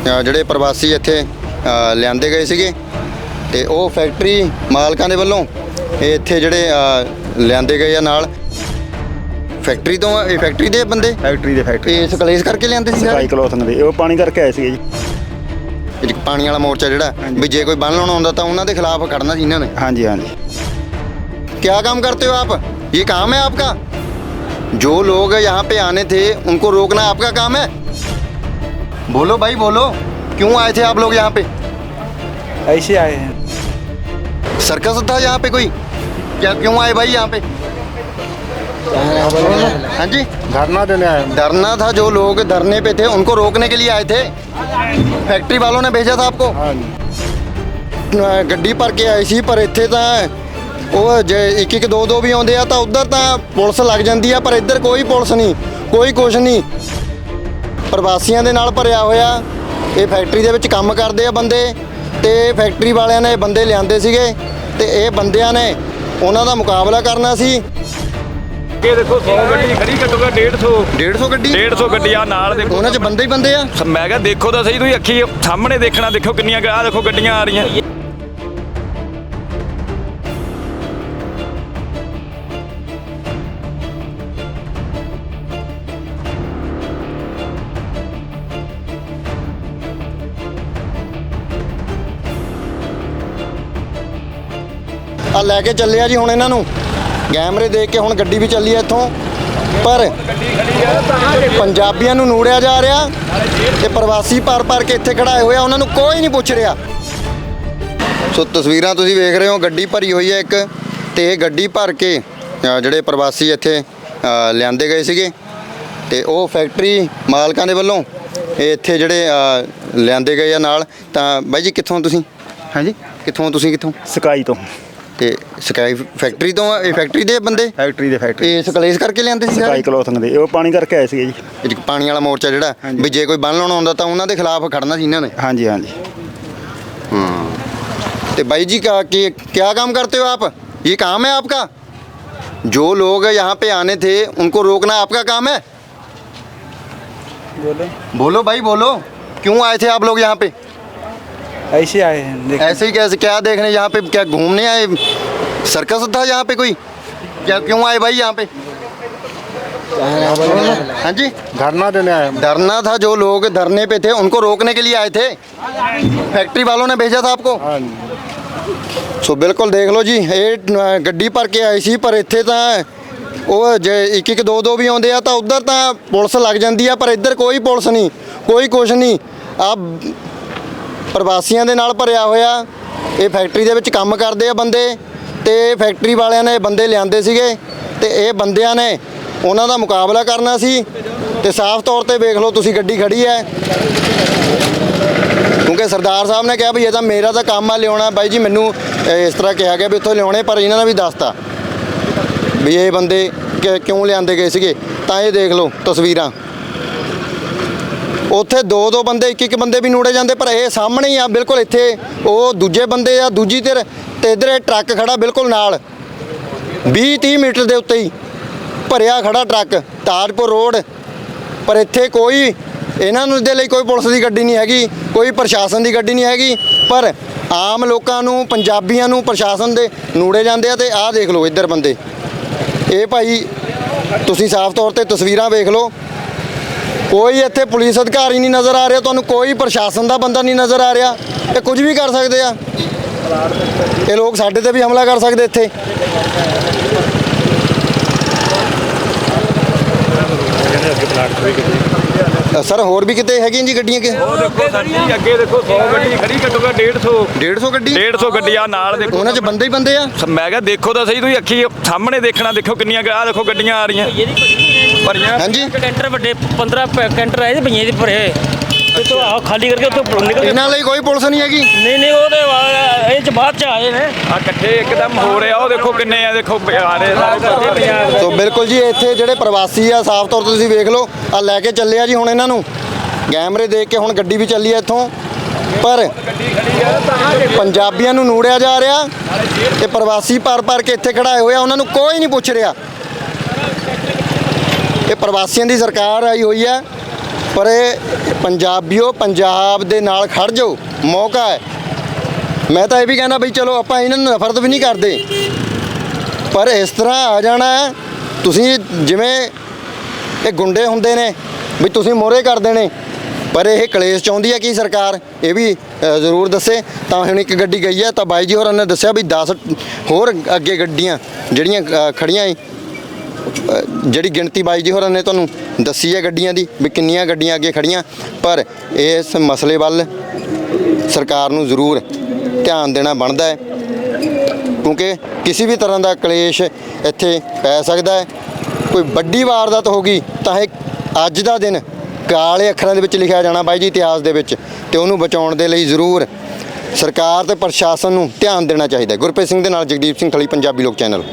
ਅ, ਜਿਹੜੇ ਪ੍ਰਵਾਸੀ ਇੱਥੇ ਅ, ਲਿਆਂਦੇ ਗਏ ਸੀਗੇ ਤੇ ਉਹ ਫੈਕਟਰੀ ਮਾਲਕਾਂ ਦੇ ਵੱਲੋਂ ਇਹ ਇੱਥੇ ਜਿਹੜੇ ਅ, ਲਿਆਂਦੇ ਗਏ ਆ ਨਾਲ ਫੈਕਟਰੀ ਤੋਂ ਆ, ਇਹ ਫੈਕਟਰੀ ਦੇ ਬੰਦੇ ਫੈਕਟਰੀ ਦੇ ਫੈਕਟਰੀ ਇਹ ਸਕਲੇਸ ਕਰਕੇ ਲਿਆਂਦੇ ਸੀ ਸਕਾਈ ਸਾਰੇ ਕਲੋਥਿੰਗ ਦੇ ਉਹ ਪਾਣੀ ਕਰਕੇ ਆਏ ਸੀਗੇ ਜੀ ਇਹ ਪਾਣੀ ਵਾਲਾ ਮੋਰਚਾ ਜਿਹੜਾ ਵੀ ਜੇ ਕੋਈ ਬੰਨ ਲਾਉਣਾ ਹੁੰਦਾ ਤਾਂ ਉਹਨਾਂ ਦੇ ਖਿਲਾਫ ਖੜਨਾ ਸੀ ਇਹਨਾਂ ਨੇ ਹਾਂਜੀ ਹਾਂਜੀ क्या काम करते हो आप ये काम है आपका जो लोग यहाँ पे आने थे उनको रोकना आपका काम है बोलो भाई बोलो क्यों आए थे आप लोग यहाँ पे ऐसे आए हैं सर्कस था यहाँ पे कोई क्या क्यों आए भाई यहाँ पे हाँ जी धरना देने आए हैं धरना था जो लोग धरने पे थे उनको रोकने के लिए आए थे फैक्ट्री वालों ने भेजा था आपको हाँ जी ਅਹ ਗੱਡੀ ਭਰ ਕੇ ਆਏ ਸੀ ਪਰ ਇੱਥੇ ਤਾਂ ਉਹ ਜੇ ਇੱਕ ਇੱਕ ਦੋ ਦੋ ਵੀ ਆਉਂਦੇ ਆ ਤਾਂ ਉਧਰ ਤਾਂ ਪੁਲਿਸ ਲੱਗ ਜਾਂਦੀ ਆ ਪਰ ਇੱਧਰ ਕੋਈ ਪੁਲਿਸ ਨਹੀਂ ਕੋਈ ਕੁਛ ਨਹੀਂ ਪ੍ਰਵਾਸੀਆਂ ਦੇ ਨਾਲ ਭਰਿਆ ਹੋਇਆ। ਇਹ ਫੈਕਟਰੀ ਦੇ ਵਿੱਚ ਕੰਮ ਕਰਦੇ ਆ ਬੰਦੇ ਤੇ ਫੈਕਟਰੀ ਵਾਲਿਆਂ ਨੇ ਇਹ ਬੰਦੇ ਲਿਆਂਦੇ ਸੀਗੇ ਤੇ ਇਹ ਬੰਦਿਆਂ ਨੇ ਉਹਨਾਂ ਦਾ ਮੁਕਾਬਲਾ ਕਰਨਾ ਸੀ। ਅੱਗੇ ਦੇਖੋ 100 ਗੱਡੀ ਖੜੀ ਘੱਟੋ ਘੱਟ 150 150 ਗੱਡੀ? 150 ਗੱਡੀ ਆ ਨਾਲ ਦੇਖੋ। ਉਹਨਾਂ 'ਚ ਬੰਦੇ ਹੀ ਬੰਦੇ ਆ? ਮੈਂ ਕਿਹਾ ਦੇਖੋ ਤਾਂ ਸਹੀ ਤੁਸੀਂ ਅੱਖੀ ਸਾਹਮਣੇ ਦੇਖਣਾ ਦੇਖੋ ਕਿੰਨੀਆਂ ਆ ਦੇਖੋ ਗੱਡੀਆਂ ਆ ਰਹੀਆਂ। ਆ ਲੈ ਕੇ ਚੱਲੇ ਆ ਜੀ ਹੁਣ ਇਹਨਾਂ ਨੂੰ। ਕੈਮਰੇ ਦੇਖ ਕੇ ਹੁਣ ਗੱਡੀ ਵੀ ਚੱਲੀ ਆ ਇੱਥੋਂ। ਪਰ ਪੰਜਾਬੀਆਂ ਨੂੰ ਨੂੜਿਆ ਜਾ ਰਿਹਾ ਤੇ ਪ੍ਰਵਾਸੀ ਪਰ ਪਰ ਕੇ ਇੱਥੇ ਖੜਾਏ ਹੋਏ ਆ ਉਹਨਾਂ ਨੂੰ ਕੋਈ ਨਹੀਂ ਪੁੱਛ ਰਿਹਾ। ਸੋ ਤਸਵੀਰਾਂ ਤੁਸੀਂ ਵੇਖ ਰਹੇ ਹੋ ਗੱਡੀ ਭਰੀ ਹੋਈ ਹੈ ਇੱਕ ਤੇ ਇਹ ਗੱਡੀ ਭਰ ਕੇ ਅ, ਜਿਹੜੇ ਪ੍ਰਵਾਸੀ ਇੱਥੇ ਅ, ਲਿਆਂਦੇ ਗਏ ਸੀਗੇ। ਤੇ ਉਹ ਫੈਕਟਰੀ ਮਾਲਕਾਂ ਦੇ ਵੱਲੋਂ ਇਹ ਇੱਥੇ ਜਿਹੜੇ ਅ, ਲਿਆਂਦੇ ਗਏ ਆ ਨਾਲ। ਤਾਂ ਬਾਈ ਜੀ ਕਿੱਥੋਂ ਤੁਸੀਂ? ਹਾਂਜੀ। ਕਿੱਥੋਂ ਤੁਸੀਂ ਕਿੱਥੋਂ? ਸਕਾਈ ਤੋਂ। ਤੇ ਸਕਾਈ ਫੈਕਟਰੀ ਤੋਂ ਆ? ਇਹ ਫੈਕਟਰੀ ਦੇ ਬੰਦੇ ਫੈਕਟਰੀ ਦੇ ਫੈਕਟਰੀ ਇਹ ਸਕਲੇਸ ਕਰਕੇ ਲਿਆਂਦੇ ਸੀ ਸਕਾਈ ਸਾਰੇ ਕਲੋਥਿੰਗ ਦੇ ਉਹ ਪਾਣੀ ਕਰਕੇ ਆਏ ਸੀਗੇ ਜੀ ਇਹ ਪਾਣੀ ਵਾਲਾ ਮੋਰਚਾ ਜਿਹੜਾ ਹਾਂਜੀ। ਵੀ ਜੇ ਕੋਈ ਬੰਨ ਲਾਉਣਾ ਹੁੰਦਾ ਤਾਂ ਉਹਨਾਂ ਦੇ ਖਿਲਾਫ ਖੜਨਾ ਸੀ ਇਹਨਾਂ ਨੇ ਹਾਂਜੀ ਹਾਂਜੀ तो भाई जी का कि क्या काम करते हो आप ये काम है आपका जो लोग यहाँ पे आने थे उनको रोकना आपका काम है बोले बोलो भाई बोलो क्यों आए थे आप लोग यहाँ पे ऐसे आए हैं देख ऐसे ही कैसे क्या देखने यहाँ पे क्या घूमने आए सर्कस था यहाँ पे कोई क्या क्यों आए भाई यहाँ पे हाँ जी धरना देने आए हैं धरना था जो लोग धरने पे थे उनको रोकने के लिए आए थे फैक्ट्री वालों ने भेजा था आपको हाँ जी ਸੋ ਬਿਲਕੁਲ ਦੇਖ ਲਓ ਜੀ ਇਹ ਅ, ਗੱਡੀ ਭਰ ਕੇ ਆਈ ਸੀ ਪਰ ਇੱਥੇ ਤਾਂ ਉਹ ਜੇ ਇੱਕ ਇੱਕ ਦੋ ਦੋ ਵੀ ਆਉਂਦੇ ਆ ਤਾਂ ਉਧਰ ਤਾਂ ਪੁਲਿਸ ਲੱਗ ਜਾਂਦੀ ਆ ਪਰ ਇੱਧਰ ਕੋਈ ਪੁਲਿਸ ਨਹੀਂ ਕੋਈ ਕੁਛ ਨਹੀਂ ਆ ਪ੍ਰਵਾਸੀਆਂ ਦੇ ਨਾਲ ਭਰਿਆ ਹੋਇਆ। ਇਹ ਫੈਕਟਰੀ ਦੇ ਵਿੱਚ ਕੰਮ ਕਰਦੇ ਆ ਬੰਦੇ ਤੇ ਫੈਕਟਰੀ ਵਾਲਿਆਂ ਨੇ ਬੰਦੇ ਲਿਆਂਦੇ ਸੀਗੇ ਤੇ ਇਹ ਬੰਦਿਆਂ ਨੇ ਉਹਨਾਂ ਦਾ ਮੁਕਾਬਲਾ ਕਰਨਾ ਸੀ ਤੇ ਸਾਫ਼ ਤੌਰ ਤੇ ਵੇਖ ਲਓ ਤੁਸੀਂ ਗੱਡੀ ਖੜੀ ਹੈ। ਕਿਉਂਕਿ ਸਰਦਾਰ ਸਾਹਿਬ ਨੇ ਕਿਹਾ ਵੀ ਇਹ ਤਾਂ ਮੇਰਾ ਤਾਂ ਕੰਮ ਆ ਲਿਆਉਣਾ। ਬਾਈ ਜੀ ਮੈਨੂੰ ਇਸ ਤਰ੍ਹਾਂ ਕਿਹਾ ਗਿਆ ਵੀ ਉੱਥੋਂ ਲਿਆਉਣੇ, ਪਰ ਇਹਨਾਂ ਨੇ ਵੀ ਦੱਸਤਾ ਵੀ ਇਹ ਬੰਦੇ ਕਿ- ਕਿਉਂ ਲਿਆਂਦੇ ਗਏ ਸੀਗੇ। ਤਾਂ ਇਹ ਦੇਖ ਲਓ ਤਸਵੀਰਾਂ। ਉੱਥੇ ਦੋ ਦੋ ਬੰਦੇ, ਇੱਕ ਇੱਕ ਬੰਦੇ ਵੀ ਨੂੜੇ ਜਾਂਦੇ, ਪਰ ਇਹ ਸਾਹਮਣੇ ਹੀ ਆ, ਬਿਲਕੁਲ ਇੱਥੇ ਉਹ ਦੂਜੇ ਬੰਦੇ ਆ, ਦੂਜੀ ਧਿਰ ਤੇ ਇਧਰ ਇਹ ਟਰੱਕ ਖੜਾ ਬਿਲਕੁਲ ਨਾਲ। 20 30 ਮੀਟਰ ਦੇ ਉੱਤੇ ਹੀ ਭਰਿਆ ਖੜਾ ਟਰੱਕ, ਤਾਜਪੁਰ ਰੋਡ। ਪਰ ਇੱਥੇ ਕੋਈ, ਇਹਨਾਂ ਨੂੰ ਦੇ ਲਈ ਕੋਈ ਪੁਲਿਸ ਦੀ ਗੱਡੀ ਨਹੀਂ ਹੈਗੀ, ਕੋਈ ਪ੍ਰਸ਼ਾਸਨ ਦੀ ਗੱਡੀ ਨਹੀਂ ਹੈਗੀ, ਪਰ ਆਮ ਲੋਕਾਂ ਨੂੰ, ਪੰਜਾਬੀਆਂ ਨੂੰ, ਪ੍ਰਸ਼ਾਸਨ ਦੇ ਨੂੜੇ ਜਾਂਦੇ ਆ ਤੇ ਆਹ ਦੇਖ ਲਓ ਇੱਧਰ ਬੰਦੇ। ਇਹ ਭਾਈ, ਤੁਸੀਂ ਸਾਫ਼ ਤੌਰ ਤੇ ਤਸਵੀਰਾਂ ਵੇਖ ਲਓ। ਕੋਈ ਇੱਥੇ ਪੁਲਿਸ ਅਧਿਕਾਰੀ ਨਹੀਂ ਨਜ਼ਰ ਆ ਰਿਹਾ ਤੁਹਾਨੂੰ ਕੋਈ ਪ੍ਰਸ਼ਾਸਨ ਦਾ ਬੰਦਾ ਨਹੀਂ ਨਜ਼ਰ ਆ ਰਿਹਾ। ਇਹ ਕੁਝ ਵੀ ਕਰ ਸਕਦੇ ਆ। ਇਹ ਲੋਕ ਸਾਡੇ ਤੇ ਵੀ ਹਮਲਾ ਕਰ ਸਕਦੇ ਇੱਥੇ। ਸਰ ਹੋਰ ਵੀ ਕਿਤੇ ਹੈਗੀਆਂ ਜੀ ਗੱਡੀਆਂ ਕਿ? ਉਹ ਦੇਖੋ ਜੀ ਅੱਗੇ ਦੇਖੋ 100 ਗੱਡੀ ਖੜੀ ਘੱਟੋ ਘੱਟ 150 150 ਗੱਡੀ? 150 ਗੱਡੀ ਆ ਨਾਲ ਦੇਖੋ। ਉਹਨਾਂ 'ਚ ਬੰਦੇ ਹੀ ਬੰਦੇ ਆ। ਮੈਂ ਕਿਹਾ ਦੇਖੋ ਤਾਂ ਸਹੀ ਤੁਸੀਂ ਅੱਖੀ ਸਾਹਮਣੇ ਦੇਖਣਾ ਦੇਖੋ ਕਿੰਨੀਆਂ ਆ ਦੇਖੋ ਗੱਡੀਆਂ ਆ ਰਹੀਆਂ। ਭਰੀਆਂ। ਹਾਂਜੀ। ਕੈਂਟਰ ਵੱਡੇ 15 ਪ- ਕੈਂਟਰ ਆਏ ਤੇ ਭਈਏ ਦੇ ਭਰੇ ਹੋਏ। ਤੇ ਆਹ ਖਾਲੀ ਕਰਕੇ ਉੱਥੋਂ ਨਿਕਲ ਗਏ ਇਹਨਾਂ ਲਈ ਕੋਈ ਪੁਲਿਸ ਨਹੀਂ ਹੈਗੀ। ਨਹੀਂ ਨਹੀਂ ਉਹਦੇ ਵਾ- ਇਹ ਚ ਬਾਅਦ ਚ ਆਏ ਨੇ। ਆ ਇਕੱਠੇ ਇੱਕਦਮ ਹੋ ਰਿਹਾ ਉਹ ਦੇਖੋ ਕਿੰਨੇ ਆ ਦੇਖੋ ਆ ਰਹੇ ਸਾਰੇ ਪੰਜਾਬ ਸੋ ਬਿਲਕੁਲ ਜੀ ਇੱਥੇ ਜਿਹੜੇ ਪ੍ਰਵਾਸੀ ਆ ਸਾਫ਼ ਤੌਰ ਤੇ ਤੁਸੀਂ ਵੇਖ ਲਓ ਆ ਲੈ ਕੇ ਚੱਲੇ ਆ ਜੀ ਹੁਣ ਇਹਨਾਂ ਨੂੰ। ਕੈਮਰੇ ਦੇਖ ਕੇ ਹੁਣ ਗੱਡੀ ਵੀ ਚੱਲੀ ਆ ਇੱਥੋਂ। ਪਰ ਪੰਜਾਬੀਆਂ ਨੂੰ ਨੂੜਿਆ ਜਾ ਰਿਹਾ ਤੇ ਪ੍ਰਵਾਸੀ ਪਰ ਪਰ ਕੇ ਇੱਥੇ ਖੜਾਏ ਹੋਏ ਆ ਉਹਨਾਂ ਨੂੰ ਕੋਈ ਨਹੀਂ ਪੁੱਛ ਰਿਹਾ। ਇਹ ਪ੍ਰਵਾਸੀਆਂ ਦੀ ਸਰਕਾਰ ਆਈ ਹੋਈ ਹੈ ਪਰ ਇਹ ਪੰਜਾਬੀਓ ਪੰਜਾਬ ਦੇ ਨਾਲ ਖੜ ਜਾਓ ਮੌਕਾ ਹੈ। ਮੈਂ ਤਾਂ ਇਹ ਵੀ ਕਹਿੰਦਾ ਬਈ ਚਲੋ ਆਪਾਂ ਇਹਨਾਂ ਨੂੰ ਨਫ਼ਰਤ ਵੀ ਨਹੀਂ ਕਰਦੇ ਪਰ ਇਸ ਤਰ੍ਹਾਂ ਆ ਜਾਣਾ ਤੁਸੀਂ ਜਿਵੇਂ ਇਹ ਗੁੰਡੇ ਹੁੰਦੇ ਨੇ ਵੀ ਤੁਸੀਂ ਮੋਰੇ ਕਰਦੇ ਨੇ ਪਰ ਇਹ ਕਲੇਸ਼ ਚਾਹੁੰਦੀ ਹੈ ਕੀ ਸਰਕਾਰ? ਇਹ ਵੀ ਜ਼ਰੂਰ ਦੱਸੇ। ਤਾਂ ਹੁਣ ਇੱਕ ਗੱਡੀ ਗਈ ਹੈ ਤਾਂ ਬਾਈ ਜੀ ਹੋਰਾਂ ਨੇ ਦੱਸਿਆ ਵੀ 10 ਹੋਰ ਅੱਗੇ ਗੱਡੀਆਂ ਜਿਹੜੀਆਂ ਅ, ਖੜੀਆਂ ਏ ਜਿਹੜੀ ਗਿਣਤੀ ਬਾਈ ਜੀ ਹੋਰਾਂ ਨੇ ਤੁਹਾਨੂੰ ਦੱਸੀ ਹੈ ਗੱਡੀਆਂ ਦੀ ਵੀ ਕਿੰਨੀਆਂ ਗੱਡੀਆਂ ਅੱਗੇ ਖੜੀਆਂ, ਪਰ ਇਸ ਮਸਲੇ ਵੱਲ ਸਰਕਾਰ ਨੂੰ ਜ਼ਰੂਰ ਧਿਆਨ ਦੇਣਾ ਬਣਦਾ ਹੈ, ਕਿਉਂਕਿ ਕਿਸੇ ਵੀ ਤਰ੍ਹਾਂ ਦਾ ਕਲੇਸ਼ ਇੱਥੇ ਪੈ ਸਕਦਾ ਹੈ। ਕੋਈ ਵੱਡੀ ਵਾਰਦਾਤ ਹੋ ਗਈ ਤਾਂ ਇਹ ਅੱਜ ਦਾ ਦਿਨ ਕਾਲੇ ਅੱਖਰਾਂ ਦੇ ਵਿੱਚ ਲਿਖਿਆ ਜਾਣਾ ਬਾਈ ਜੀ ਇਤਿਹਾਸ ਦੇ ਵਿੱਚ ਤੇ ਉਹਨੂੰ ਬਚਾਉਣ ਦੇ ਲਈ ਜ਼ਰੂਰ ਸਰਕਾਰ ਤੇ ਪ੍ਰਸ਼ਾਸਨ ਨੂੰ ਧਿਆਨ ਦੇਣਾ ਚਾਹੀਦਾ ਗੁਰਪ੍ਰੀਤ ਸਿੰਘ ਦੇ ਨਾਲ ਜਗਦੀਪ ਸਿੰਘ ਖਲੀ, ਪੰਜਾਬੀ ਲੋਕ ਚੈਨਲ।